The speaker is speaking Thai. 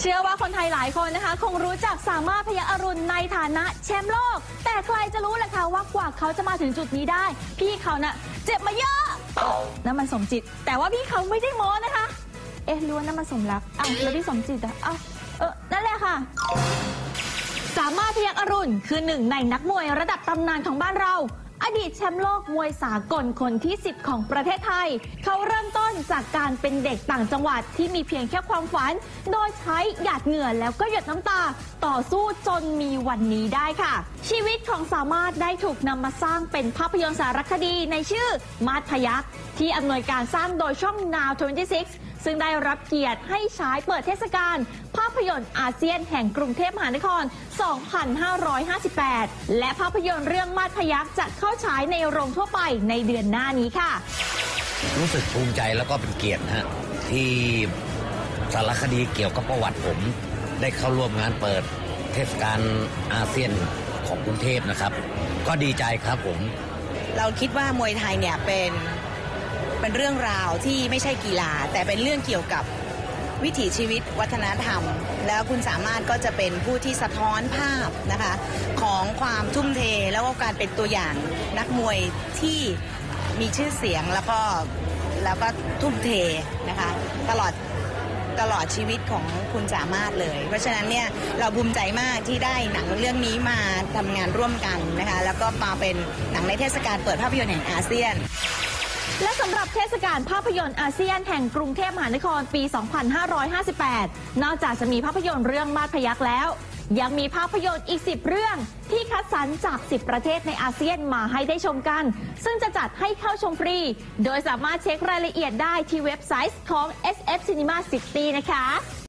เชื่อว่าคนไทยหลายคนนะคะ คงรู้จักสามารถพยาอรุณในฐานะแชมป์โลก แต่ใครจะรู้ล่ะคะว่ากว่าเขาจะมาถึงจุดนี้ได้ พี่เขาน่ะเจ็บมาเยอะนั่นมันสมจิต แต่ว่าพี่เขาไม่ได้โม้นะคะ เอ๊ะรู้ว่านั่นมันสมรักอ้าวแล้วพี่สมจิตอะอ้าวเออนั่นแหละค่ะ สามารถพยักอรุณคือหนึ่งในนักมวยระดับตำนานของบ้านเรา อดีตแชมป์โลกมวยสากลคนที่ 10 ของประเทศไทย เขาเริ่มต้นจากการเป็นเด็กต่างจังหวัดที่มีเพียงแค่ความฝัน โดยใช้หยาดเหงื่อแล้วก็หยดน้ำตา ต่อสู้จนมีวันนี้ได้ค่ะ ชีวิตของสามารถได้ถูกนำมาสร้างเป็นภาพยนตร์สารคดีในชื่อมาดพยักษ์ ที่อำนวยการสร้างโดยช่อง Now 26 ซึ่งได้รับเกียรติให้ฉายเปิดเทศกาลภาพยนตร์อาเซียนแห่งกรุงเทพมหานคร 2558 และภาพยนตร์เรื่องมาดพยักจะเข้าฉายในโรงทั่วไปในเดือนหน้านี้ค่ะ รู้สึกภูมิใจแล้วก็เป็นเกียรตินะฮะที่สารคดีเกี่ยวกับประวัติผม ได้เข้าร่วมงานเปิดเทศกาลอาเซียนของกรุงเทพนะครับ ก็ดีใจครับผม เราคิดว่ามวยไทยเนี่ยเป็น เป็นเรื่องราวที่ไม่ใช่กีฬา แต่เป็นเรื่องเกี่ยวกับวิถีชีวิตวัฒนธรรม แล้วคุณสามารถก็จะเป็นผู้ที่สะท้อนภาพนะคะของความทุ่มเทแล้วก็การเป็นตัวอย่างนักมวยที่มีชื่อเสียงแล้วก็แล้วก็ทุ่มเทนะคะตลอดตลอดชีวิตของคุณสามารถเลย เพราะฉะนั้นเนี่ยเราภูมิใจมากที่ได้หนังเรื่องนี้มาทำงานร่วมกันนะคะแล้วก็มาเป็นหนังในเทศกาลเปิดภาพยนตร์แห่งอาเซียน และสำหรับเทศกาลภาพยนตร์อาเซียนแห่งกรุงเทพมหานครปี 2558 นอกจากจะมีภาพยนตร์เรื่องมาดพยักแล้ว ยังมีภาพยนตร์อีก 10 เรื่องที่คัดสรรจาก 10 ประเทศในอาเซียนมาให้ได้ชมกัน ซึ่งจะจัดให้เข้าชมฟรี โดยสามารถเช็ครายละเอียดได้ที่เว็บไซต์ของ SF Cinema City นะคะ